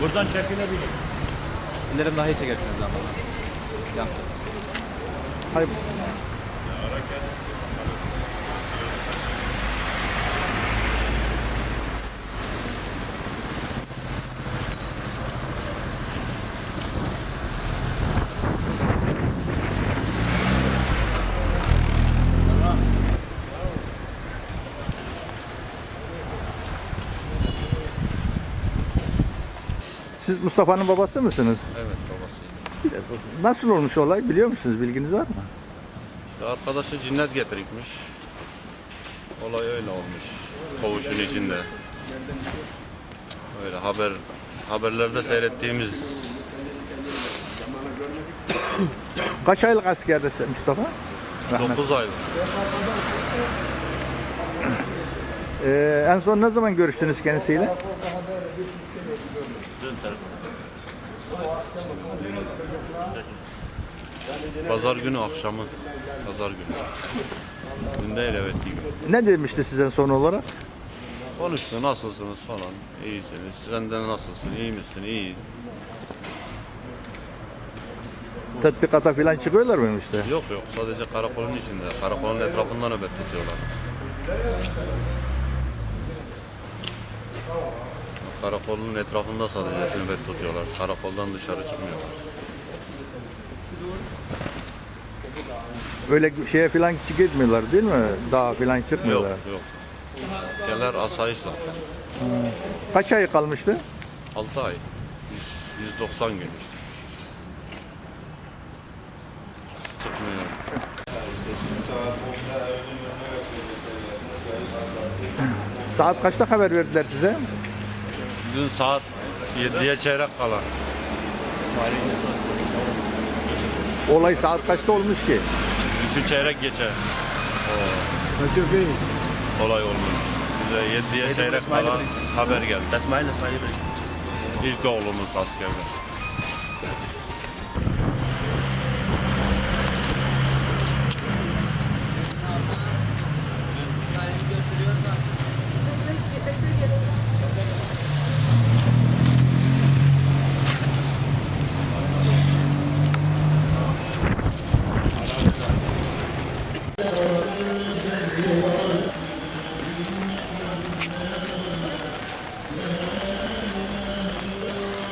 Buradan çekilebilir. İndirim daha iyi çekersiniz ama. Yan. Hayır. Siz Mustafa'nın babası mısınız? Evet babasıyım. Biraz olsun. Nasıl olmuş olay biliyor musunuz? Bilginiz var mı? İşte arkadaşı cinnet getirikmiş. Olay öyle olmuş. Koğuşun içinde. Öyle haber haberlerde seyrettiğimiz Kaç aylık askerde Mustafa? Rahmet. 9 aylık. Ee, en son ne zaman görüştünüz kendisiyle? Pazar günü akşamı. Pazar günü. Dün değil evet gibi. Ne demişti size son olarak? Konuştu nasılsınız falan. İyisiniz. Sen de nasılsın? İyi misin? İyi. Tatbikata falan çıkıyorlar mı işte? Yok yok sadece karakolun içinde. Karakolun etrafında nöbet tutuyorlar. Karakolun etrafında sadece nöbet tutuyorlar. Karakoldan dışarı çıkmıyorlar. Öyle şeye falan çık gitmiyorlar değil mi? Dağa falan Yok çıkmıyorlar. yok. Ülkeler asayiş zaten. Kaç ay kalmıştı? 6 ay. 100, 190 gün işte. Çıkmıyor. Saat kaçta haber verdiler size? Dün saat 7'ye çeyrek kala. Olay saat kaçta olmuş ki? 3'ü çeyrek geçe. O olay olmuş. Bize 7'ye çeyrek kala haber geldi. Das meine, ich. İlk oğlumuz askerde.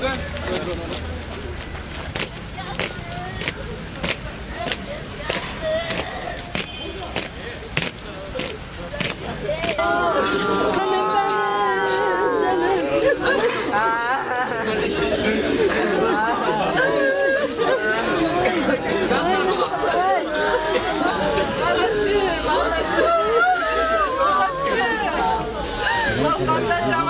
Dön. Allah'ım. Allah'ım.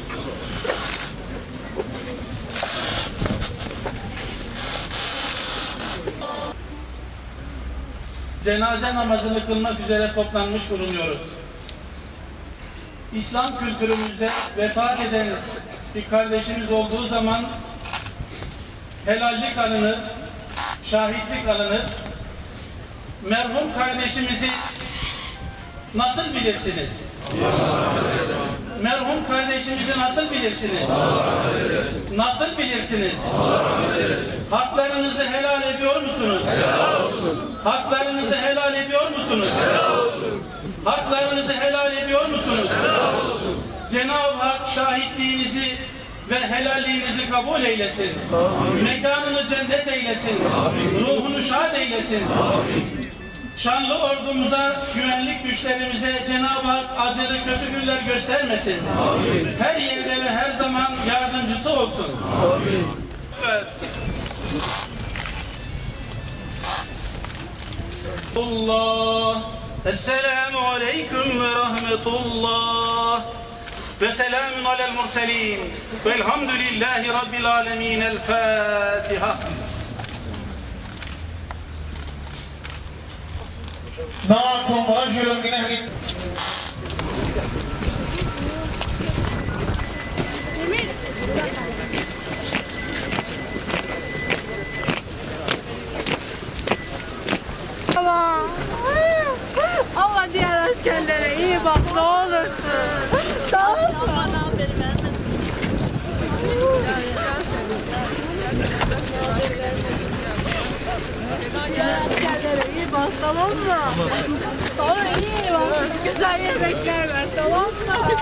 cenaze namazını kılmak üzere toplanmış bulunuyoruz. İslam kültürümüzde vefat eden bir kardeşimiz olduğu zaman helallik alınır, şahitlik alınır. Merhum kardeşimizi nasıl bilirsiniz? Merhum kardeşimizi nasıl bilirsiniz? Nasıl bilirsiniz? Haklarınızı helal ediyor musunuz? Haklarınızı helal ediyor musunuz? Haklarınızı helal ediyor musunuz? Cenab-ı Hak şahitliğinizi ve helalliğinizi kabul eylesin. Mekanını cennet eylesin. Ruhunu şad eylesin. Şanlı ordumuza, güvenlik güçlerimize Cenab-ı Hak acılı kötü günler göstermesin. Her yerde ve her zaman yardımcısı olsun. Evet. الله. السلام عليكم ورحمة الله. وسلام على المرسلين. والحمد لله رب العالمين. الفاتحة. معكم رجل من أهل bak tamam mı? Tamam iyi bak. Güzel yemekler ver tamam mı?